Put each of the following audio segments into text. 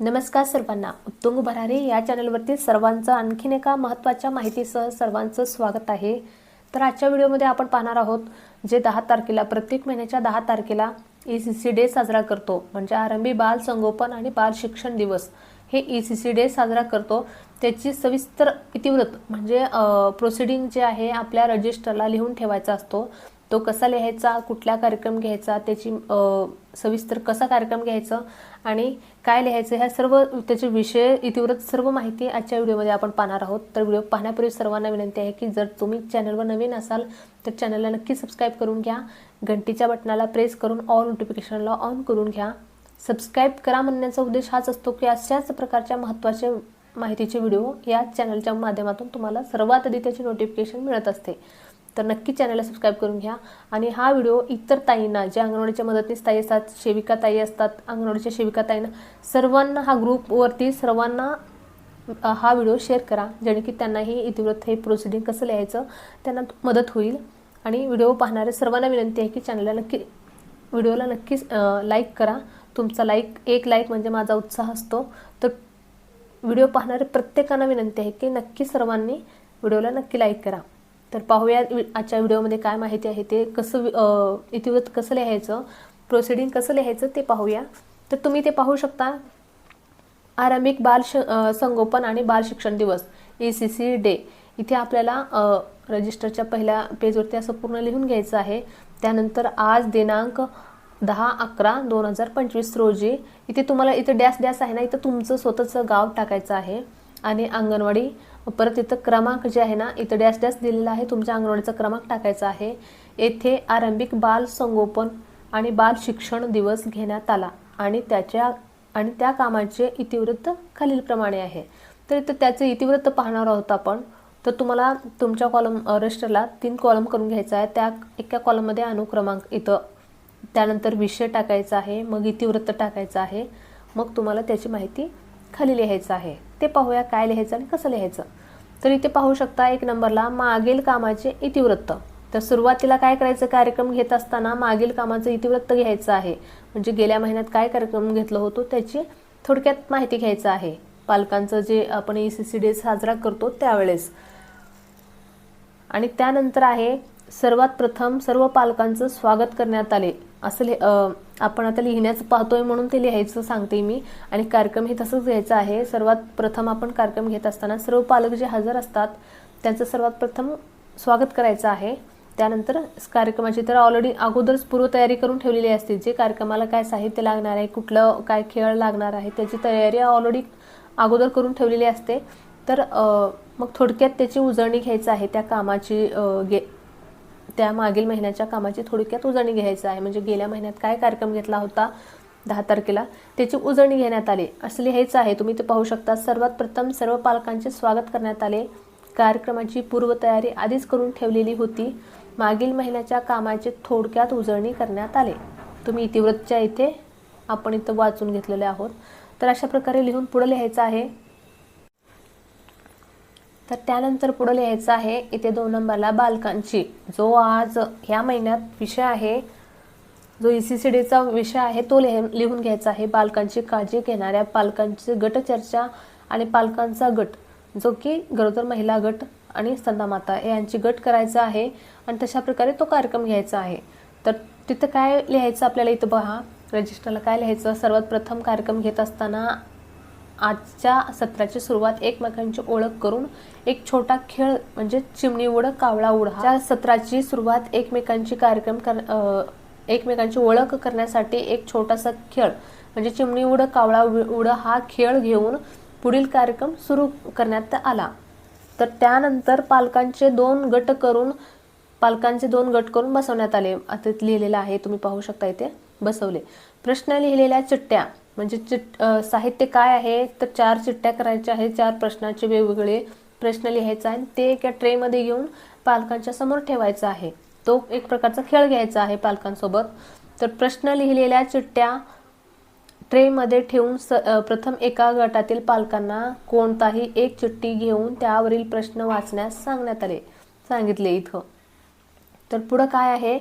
नमस्कार सर्वांना. उत्तुंग भरारे या चॅनलवरती सर्वांचं आणखीन एका महत्त्वाच्या माहितीसह सर्वांचं स्वागत आहे. तर आजच्या व्हिडिओमध्ये आपण पाहणार आहोत जे दहा तारखेला प्रत्येक महिन्याच्या दहा तारखेला ई सी सी डे साजरा करतो. म्हणजे आरंभी बाल संगोपन आणि बाल शिक्षण दिवस हे ई सी सी डे साजरा करतो. त्याची सविस्तर इतिव्रत म्हणजे प्रोसिडिंग जे आहे आपल्या रजिस्टरला लिहून ठेवायचा असतो. तो कसा लिहायचा कुठला कार्यक्रम घ्यायचा त्याची सविस्तर कसा कार्यक्रम घ्यायचा आणि काय लिहायचं ह्या सर्व त्याचे विषय इतिवृत्त सर्व माहिती आजच्या व्हिडिओमध्ये आपण पाहणार आहोत. तर व्हिडिओ पाहण्यापूर्वी सर्वांना विनंती आहे की जर तुम्ही चॅनलवर नवीन असाल तर चॅनलला नक्की सबस्क्राईब करून घ्या. घंटीच्या बटनाला प्रेस करून ऑल नोटिफिकेशनला ऑन करून घ्या. सबस्क्राईब करा म्हणण्याचा उद्देश हाच असतो की अशाच प्रकारच्या महत्त्वाचे माहितीचे व्हिडिओ या चॅनलच्या माध्यमातून तुम्हाला सर्वात आधी त्याची नोटिफिकेशन मिळत असते. तर नक्की चॅनलला सबस्क्राईब करून घ्या. आणि हा व्हिडिओ इतर ताईंना जे अंगणवाडीच्या मदतनीस ताई असतात सेविका ताई असतात अंगणवाडीच्या सेविका ताईंना सर्वांना हा ग्रुपवरती सर्वांना हा व्हिडिओ शेअर करा. जेणे की त्यांनाही इतिवृत्त हे प्रोसिडिंग कसं लिहायचं त्यांना मदत होईल. आणि व्हिडिओ पाहणारे सर्वांना विनंती आहे की चॅनलला नक्की व्हिडिओला नक्कीच लाईक करा. तुमचा लाईक एक लाईक म्हणजे माझा उत्साह असतो. तर व्हिडिओ पाहणारे प्रत्येकांना विनंती आहे की नक्की सर्वांनी व्हिडिओला नक्की लाईक करा. तर पाहूया आजच्या व्हिडिओमध्ये काय माहिती आहे ते कसं वि- इतिवृत्त कसं लिहायचं प्रोसिडिंग कसं लिहायचं ते पाहूया. तर तुम्ही ते पाहू शकता. आरंभिक बाल श संगोपन आणि बाल शिक्षण दिवस ए सी सी डे इथे आपल्याला रजिस्टरच्या पहिल्या पेजवरती असं पूर्ण लिहून घ्यायचं आहे. त्यानंतर आज दिनांक दहा अकरा दोन हजार पंचवीस रोजी. इथे तुम्हाला इथे डॅश डॅश आहे ना इथं तुमचं स्वतःचं गाव टाकायचं आहे. आणि अंगणवाडी परत इथं क्रमांक जे आहे ना इथं डॅश डॅश दिलेला आहे. तुमच्या अंगणवाडीचा क्रमांक टाकायचा आहे. येथे आरंभिक बाल संगोपन आणि बाल शिक्षण दिवस घेण्यात आला आणि त्याच्या आणि त्या कामाचे इतिवृत्त खालीलप्रमाणे आहे. तर इथं त्याचं इतिवृत्त पाहणार आहोत आपण. तर तुम्हाला तुमच्या कॉलम रजिस्टरला तीन कॉलम करून घ्यायचा आहे. त्या एका कॉलममध्ये अनुक्रमांक इथं त्यानंतर विषय टाकायचा आहे मग इतिवृत्त टाकायचं आहे. मग तुम्हाला त्याची माहिती खाली लिहायचं आहे. ते पाहूया काय लिहायचं आणि कसं लिहायचं. तर इथे पाहू शकता एक नंबरला मागील कामाचे इतिवृत्त. तर सुरुवातीला काय करायचं? कार्यक्रम घेत असताना मागील कामाचं इतिवृत्त घ्यायचं आहे. म्हणजे गेल्या महिन्यात काय कार्यक्रम घेतलं होतो त्याची थोडक्यात माहिती घ्यायचं आहे. पालकांचं जे आपण ई सी सी डे साजरा करतो त्यावेळेस. आणि त्यानंतर आहे सर्वात प्रथम सर्व पालकांचं स्वागत करण्यात आले. असं लिह आपण आता लिहिण्याचं पाहतोय म्हणून ते लिहायचं सांगते मी. आणि कार्यक्रम हे तसंच घ्यायचं आहे. सर्वात प्रथम आपण कार्यक्रम घेत असताना सर्व पालक जे हजर असतात त्यांचं सर्वात प्रथम स्वागत करायचं आहे. त्यानंतर कार्यक्रमाची तर ऑलरेडी अगोदरच पूर्वतयारी करून ठेवलेली असते. जे कार्यक्रमाला काय साहित्य लागणार आहे कुठलं काय खेळ लागणार आहे त्याची तयारी ऑलरेडी अगोदर करून ठेवलेली असते. तर मग थोडक्यात त्याची उजळणी घ्यायचं आहे त्या कामाची गे त्या मागील महिन्याच्या कामाची थोडक्यात उजळणी घ्यायचं आहे. म्हणजे गेल्या महिन्यात काय कार्यक्रम घेतला होता? दहा तारखेला. त्याची उजळणी घेण्यात आली. असं लिहायचं आहे. तुम्ही ते पाहू शकता. सर्वात प्रथम सर्व पालकांचे स्वागत करण्यात आले. कार्यक्रमाची पूर्वतयारी आधीच करून ठेवलेली होती. मागील महिन्याच्या कामाचे थोडक्यात उजळणी करण्यात आले. तुम्ही इतिवृत्तच्या इथे आपण इथं वाचून घेतलेले आहोत. तर अशा प्रकारे लिहून पुढे लिहायचं आहे. तर त्यानंतर पुढे लिहायचं आहे इथे दोन नंबरला बालकांची. जो आज ह्या महिन्यात विषय आहे जो ई सी सी डीचा विषय आहे तो लिह लिहून घ्यायचा आहे. बालकांची काळजी घेणाऱ्या पालकांची गटचर्चा आणि पालकांचा गट. जो की गरोदर महिला गट आणि स्तंदामाता यांची गट करायचा आहे आणि तशा प्रकारे तो कार्यक्रम घ्यायचा आहे. तर तिथं काय लिहायचं आपल्याला इथं पहा रजिस्टरला काय लिहायचं? सर्वात प्रथम कार्यक्रम घेत असताना आजच्या सत्राची सुरुवात एकमेकांची ओळख करून एक छोटा खेळ म्हणजे चिमणी उड कावळा उड त्या सत्राची सुरुवात एकमेकांची कार्यक्रम कर एकमेकांची ओळख करण्यासाठी एक छोटासा खेळ म्हणजे चिमणी उड कावळा उ- उड हा खेळ घेऊन पुढील कार्यक्रम सुरू करण्यात आला. तर त्यानंतर पालकांचे दोन गट करून पालकांचे दोन गट करून बसवण्यात आले. आता लिहिलेलं आहे तुम्ही पाहू शकता इथे बसवले. प्रश्न लिहिलेल्या चिठ्ठ्या. म्हणजे चिट साहित्य काय आहे? तर चार चिठ्ठ्या करायच्या आहेत चार प्रश्नाचे वेगवेगळे प्रश्न लिहायचा आहे आणि ते एका ट्रेमध्ये घेऊन पालकांच्या समोर ठेवायचा आहे. तो एक प्रकारचा खेळ घ्यायचा आहे पालकांसोबत. तर प्रश्न लिहिलेल्या चिठ्ठ्या ट्रेमध्ये ठेवून स प्रथम एका गटातील पालकांना कोणताही एक चिठ्ठी घेऊन त्यावरील प्रश्न वाचण्यास सांगण्यात आले सांगितले इथं. तर पुढं काय आहे?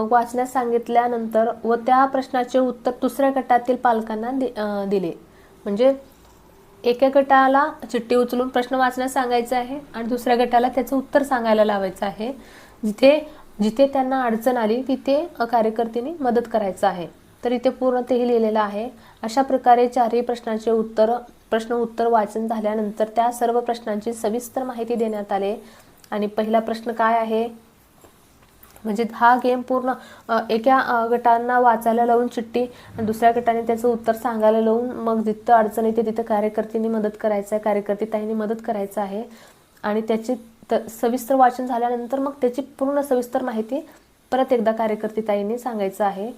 मग वाचण्यास सांगितल्यानंतर व त्या प्रश्नाचे उत्तर दुसऱ्या गटातील पालकांना दि- दिले. म्हणजे एका गटाला चिठ्ठी उचलून प्रश्न वाचण्यास सांगायचं आहे आणि दुसऱ्या गटाला त्याचं उत्तर सांगायला लावायचं आहे. जिथे जिथे त्यांना अडचण आली तिथे कार्यकर्त्यांनी मदत करायचं आहे. तर इथे पूर्ण तेही लिहिलेलं आहे. अशा प्रकारे चारही प्रश्नाचे उत्तर प्रश्न उत्तर वाचन झाल्यानंतर त्या सर्व प्रश्नांची सविस्तर माहिती देण्यात आली. आणि पहिला प्रश्न काय आहे? म्हणजे हा गेम पूर्ण एका गटांना वाचायला लावून चिठ्ठी आणि दुसऱ्या गटाने त्याचं उत्तर सांगायला लावून मग जिथं अडचण येते तिथं कार्यकर्त्यांनी मदत करायचं आहे कार्यकर्ते ताईंनी मदत करायचं आहे. आणि त्याची त सविस्तर वाचन झाल्यानंतर मग त्याची पूर्ण सविस्तर माहिती परत एकदा कार्यकर्ते ताईंनी सांगायचं आहे.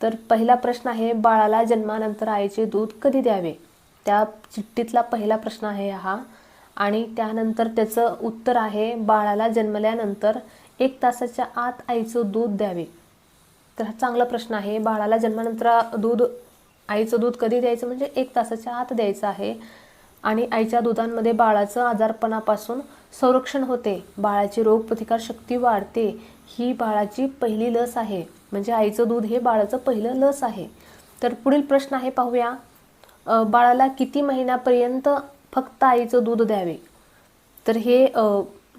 तर पहिला प्रश्न आहे बाळाला जन्मानंतर आईचे दूध कधी द्यावे? त्या चिठ्ठीतला पहिला प्रश्न आहे हा. आणि त्यानंतर त्याचं उत्तर आहे बाळाला जन्मल्यानंतर एक तासाच्या आत आईचं दूध द्यावे. तर हा चांगला प्रश्न आहे. बाळाला जन्मानंतर दूध आईचं दूध कधी द्यायचं? म्हणजे एक तासाच्या आत द्यायचं आहे. आणि आईच्या दुधांमध्ये बाळाचं आजारपणापासून संरक्षण होते. बाळाची रोगप्रतिकार शक्ती वाढते. ही बाळाची पहिली लस आहे. म्हणजे आईचं दूध हे बाळाचं पहिलं लस आहे. तर पुढील प्रश्न आहे पाहूया. बाळाला किती महिन्यापर्यंत फक्त आईचं दूध द्यावे? तर हे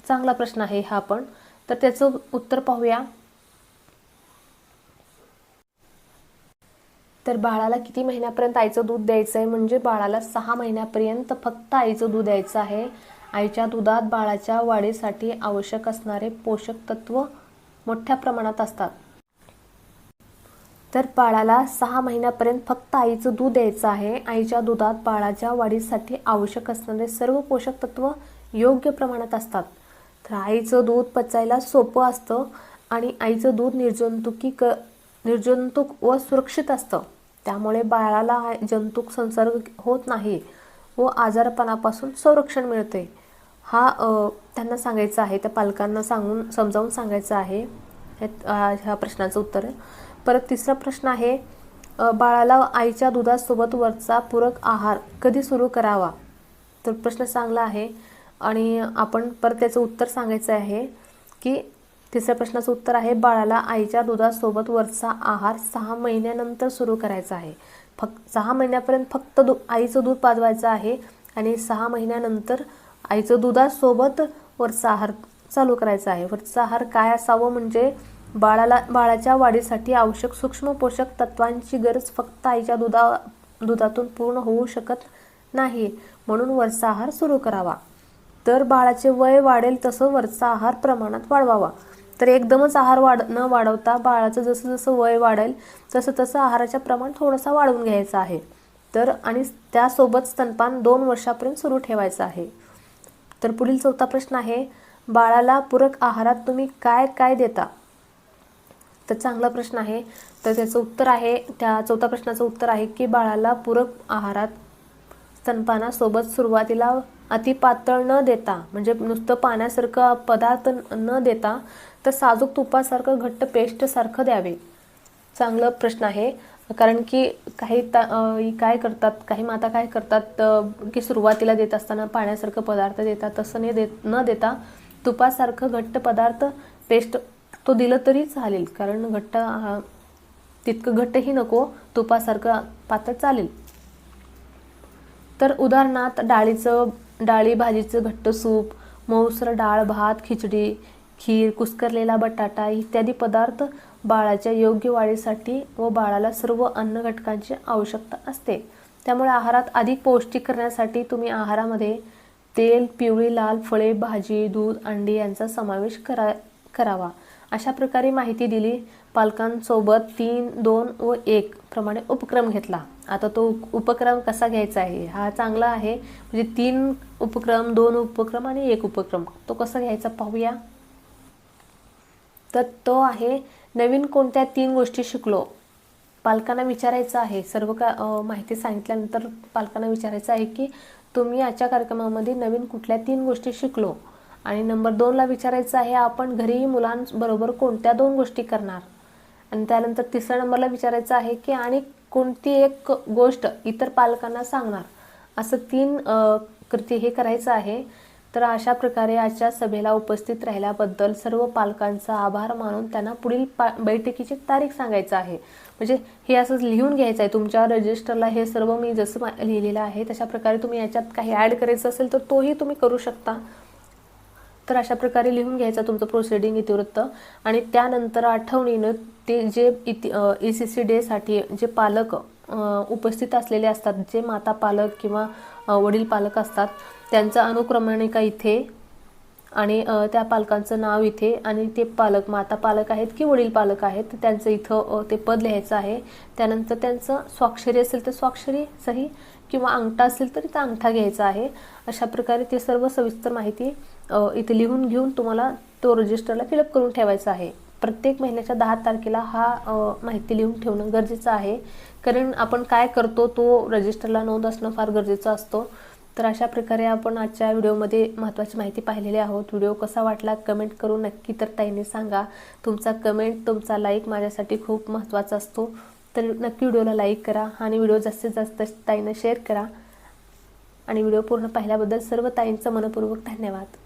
चांगला प्रश्न आहे हा पण. तर त्याचं उत्तर पाहूया. तर बाळाला किती महिन्यापर्यंत आईचं दूध द्यायचं आहे? म्हणजे बाळाला सहा महिन्यापर्यंत फक्त आईचं दूध द्यायचं आहे. आईच्या दुधात बाळाच्या वाढीसाठी आवश्यक असणारे पोषक तत्व मोठ्या प्रमाणात असतात. तर बाळाला सहा महिन्यापर्यंत फक्त आईचं दूध द्यायचं आहे. आईच्या दुधात बाळाच्या वाढीसाठी आवश्यक असणारे सर्व पोषक तत्व योग्य प्रमाणात असतात. तर आईचं दूध पचायला सोपं असतं आणि आईचं दूध निर्जंतुकी क निर्जंतुक व सुरक्षित असतं. त्यामुळे बाळाला जंतुक संसर्ग होत नाही व आजारपणापासून संरक्षण मिळते. हा त्यांना सांगायचं आहे त्या पालकांना सांगून समजावून सांगायचं आहे. ह्या प्रश्नाचं उत्तर. परत तिसरा प्रश्न आहे बाळाला आईच्या दुधासोबत वरचा पूरक आहार कधी सुरू करावा? तर प्रश्न चांगला आहे आणि आपण परत त्याचं उत्तर सांगायचं आहे की तिसऱ्या प्रश्नाचं उत्तर आहे बाळाला आईच्या दुधासोबत वरचा आहार सहा महिन्यानंतर सुरू करायचा आहे. फक्त सहा महिन्यापर्यंत फक्त दु आईचं दूध पाजवायचं आहे आणि सहा महिन्यानंतर आईचं दुधासोबत वरचा आहार चालू करायचा आहे. वरचा आहार काय असावं म्हणजे बाळाला बाळाच्या वाढीसाठी आवश्यक सूक्ष्म पोषक तत्वांची गरज फक्त आईच्या दुधा दुधातून पूर्ण होऊ शकत नाही. म्हणून वरचा आहार सुरू करावा. तर बाळाचे वय वाढेल तसं वरचा आहार प्रमाणात वाढवावा. तर एकदमच आहार वाढ न वाढवता बाळाचं जसं जसं वय वाढेल तसं तसं आहाराचं प्रमाण थोडंसं वाढवून घ्यायचं आहे. तर आणि त्यासोबत स्तनपान दोन वर्षापर्यंत सुरू ठेवायचं आहे. तर पुढील चौथा प्रश्न आहे बाळाला पूरक आहारात तुम्ही काय काय देता? तर चांगला प्रश्न आहे. तर त्याचं उत्तर आहे त्या चौथ्या प्रश्नाचं उत्तर आहे की बाळाला पूरक आहारात स्तनपानासोबत सुरुवातीला अति पातळ न देता म्हणजे नुसतं पाण्यासारखं पदार्थ न देता तर साजूक तुपासारखं घट्ट पेस्टसारखं द्यावे. चांगलं प्रश्न आहे. कारण की काही ता काय करतात काही माता काय करतात की सुरुवातीला देत असताना पाण्यासारखं पदार्थ देतात तसं नाही देत न देता तुपासारखं घट्ट पदार्थ पेस्ट तो दिलं तरी चालेल. कारण घट्ट तितकं घट्टही नको तुपासारखं पातळ चालेल. तर उदाहरणार्थ डाळीचं डाळी भाजीचं घट्ट सूप मऊसर डाळ भात खिचडी खीर कुस्करलेला बटाटा इत्यादी पदार्थ बाळाच्या योग्य वाढीसाठी व बाळाला सर्व अन्न घटकांची आवश्यकता असते. त्यामुळे आहारात अधिक पौष्टिक करण्यासाठी तुम्ही आहारामध्ये तेल पिवळी लाल फळे भाजी दूध अंडी यांचा समावेश करा करावा. अशा प्रकारे माहिती दिली. पालकांसोबत तीन दोन व एक प्रमाणे उपक्रम घेतला. आता तो उपक्रम कसा घ्यायचा आहे? हा चांगला आहे. म्हणजे तीन उपक्रम दोन उपक्रम आणि एक उपक्रम. तो कसा घ्यायचा पाहूया. तर तो आहे नवीन कोणत्या तीन गोष्टी शिकलो? पालकांना विचारायचं आहे. सर्व का माहिती सांगितल्यानंतर पालकांना विचारायचं आहे की तुम्ही आजच्या कार्यक्रमामध्ये नवीन कुठल्या तीन गोष्टी शिकलो? आणि नंबर दोनला विचारायचं आहे आपण घरी मुलांबरोबर कोणत्या दोन गोष्टी करणार? आणि त्यानंतर तिसऱ्या नंबरला विचारायचं आहे की आणि कोणती एक गोष्ट इतर पालकांना सांगणार? असं तीन कृती हे करायचं आहे. तर अशा प्रकारे आजच्या सभेला उपस्थित राहिल्याबद्दल सर्व पालकांचा आभार मानून त्यांना पुढील पा बैठकीची तारीख सांगायचं आहे. म्हणजे हे असं लिहून घ्यायचं आहे. तुमच्या रजिस्टरला हे सर्व मी जसं लिहिलेलं आहे तशा प्रकारे तुम्ही याच्यात काही ॲड करायचं असेल तर तोही तुम्ही करू शकता. तर अशा प्रकारे लिहून घ्यायचा तुमचं प्रोसिडिंग इतिवृत्त. आणि त्यानंतर आठवणीनं ते जे इति ई सी सी डेसाठी जे पालक उपस्थित असलेले असतात जे माता पालक किंवा वडील पालक असतात त्यांचा अनुक्रमणिका इथे आणि त्या पालकांचं नाव इथे आणि ते पालक माता पालक आहेत की वडील पालक आहेत त्यांचं इथं ते पद लिहायचं आहे. त्यानंतर त्यांचं स्वाक्षरी असेल तर स्वाक्षरी सही किंवा अंगठा असेल तर इथं अंगठा घ्यायचा आहे. अशा प्रकारे ते सर्व सविस्तर माहिती इथे लिहून घेऊन तुम्हाला तो रजिस्टरला फिलअप करून ठेवायचा आहे. प्रत्येक महिन्याच्या दहा तारखेला हा माहिती लिहून ठेवणं गरजेचं आहे. कारण आपण काय करतो तो रजिस्टरला नोंद असणं फार गरजेचं असतो. तर अशा प्रकारे आपण आजच्या व्हिडिओमध्ये महत्त्वाची माहिती पाहिलेली आहोत. व्हिडिओ कसा वाटला कमेंट करून नक्की तर ताईने सांगा. तुमचा कमेंट तुमचा लाईक माझ्यासाठी खूप महत्त्वाचा असतो. तर नक्की व्हिडिओला लाईक करा आणि व्हिडिओ जास्तीत जास्त ताईनं शेअर करा. आणि व्हिडिओ पूर्ण पाहिल्याबद्दल सर्व ताईंचं मनपूर्वक धन्यवाद.